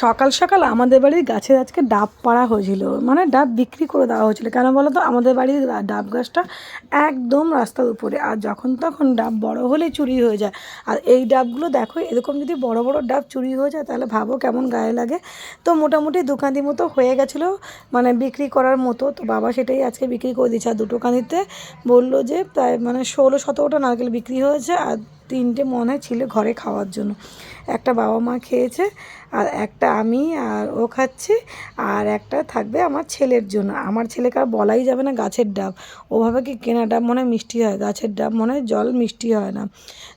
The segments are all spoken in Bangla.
সকাল সকাল আমাদের বাড়ির গাছের আজকে ডাব পাড়া হয়েছিল। মানে ডাব বিক্রি করে দেওয়া হয়েছিল। কেন বলো তো আমাদের বাড়ির ডাব গাছটা একদম রাস্তার উপরে। আর যখন তখন ডাব বড় হলে চুরি হয়ে যায়। আর এই ডাবগুলো দেখো, এরকম যদি বড় বড় ডাব চুরি হয়ে যায়, তাহলে ভাবো কেমন গায়ে লাগে। তো মোটামুটি দু কাঁদি মতো হয়ে গেছিল মানে বিক্রি করার মতো। তো বাবা সেটাই আজকে বিক্রি করে দিচ্ছে আর দুটো কাঁদিতে বলল যে, প্রায় মানে ষোলো সতেরোটা নারকেল বিক্রি হয়েছে। আর তিনটে মনে হয় ছিল ঘরে খাওয়ার জন্য। একটা বাবা মা খেয়েছে আর একটা আমি আর ও খাচ্ছি আর একটা থাকবে আমার ছেলের জন্য। আমার ছেলেকে আর বলাই যাবে না গাছের ডাব। ওভাবে কি কেনা ডাব মনে হয় মিষ্টি হয় গাছের ডাব মনে হয় জল মিষ্টি হয় না।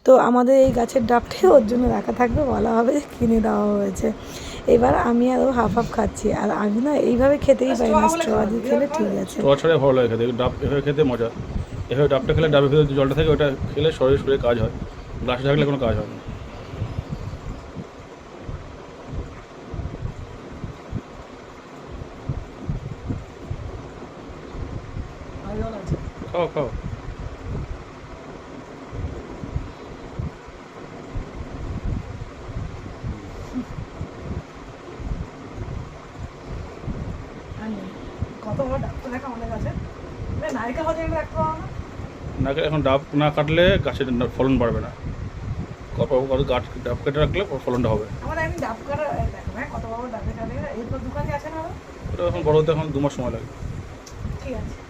তো আমাদের এই গাছের ডাবটাই ওর জন্য রাখা থাকবে বলা হবে যে কিনে দেওয়া হয়েছে। এবার আমি আর ও হাফ হাফ খাচ্ছি আর আমি না এইভাবে খেতেই পারি না। স্ট্র দিয়ে খেলে ঠিক আছে। ছড়াই ভালো লাগে খেতে ডাব এভাবে খেতে মজা। এভাবে ডাবটা খেলে ডাবের ভিতরে জলটা থাকে ওটা খেলে শরীর শরীরে কাজ হয়। গ্লাসে থাকলে কোনো কাজ হবে না। খাও খাও। কত বড় ডাক্তার দেখা আমাদের কাছে। নায়িকা হতে হবে না? না এখন ডাব না কাটলে গাছের ফলন বাড়বে না। কত গাছ ডাব কেটে রাখলে ফলনটা হবে। হ্যাঁ? ওটা এখন বড় হতে এখন দু মাস সময় লাগে। ঠিক আছে।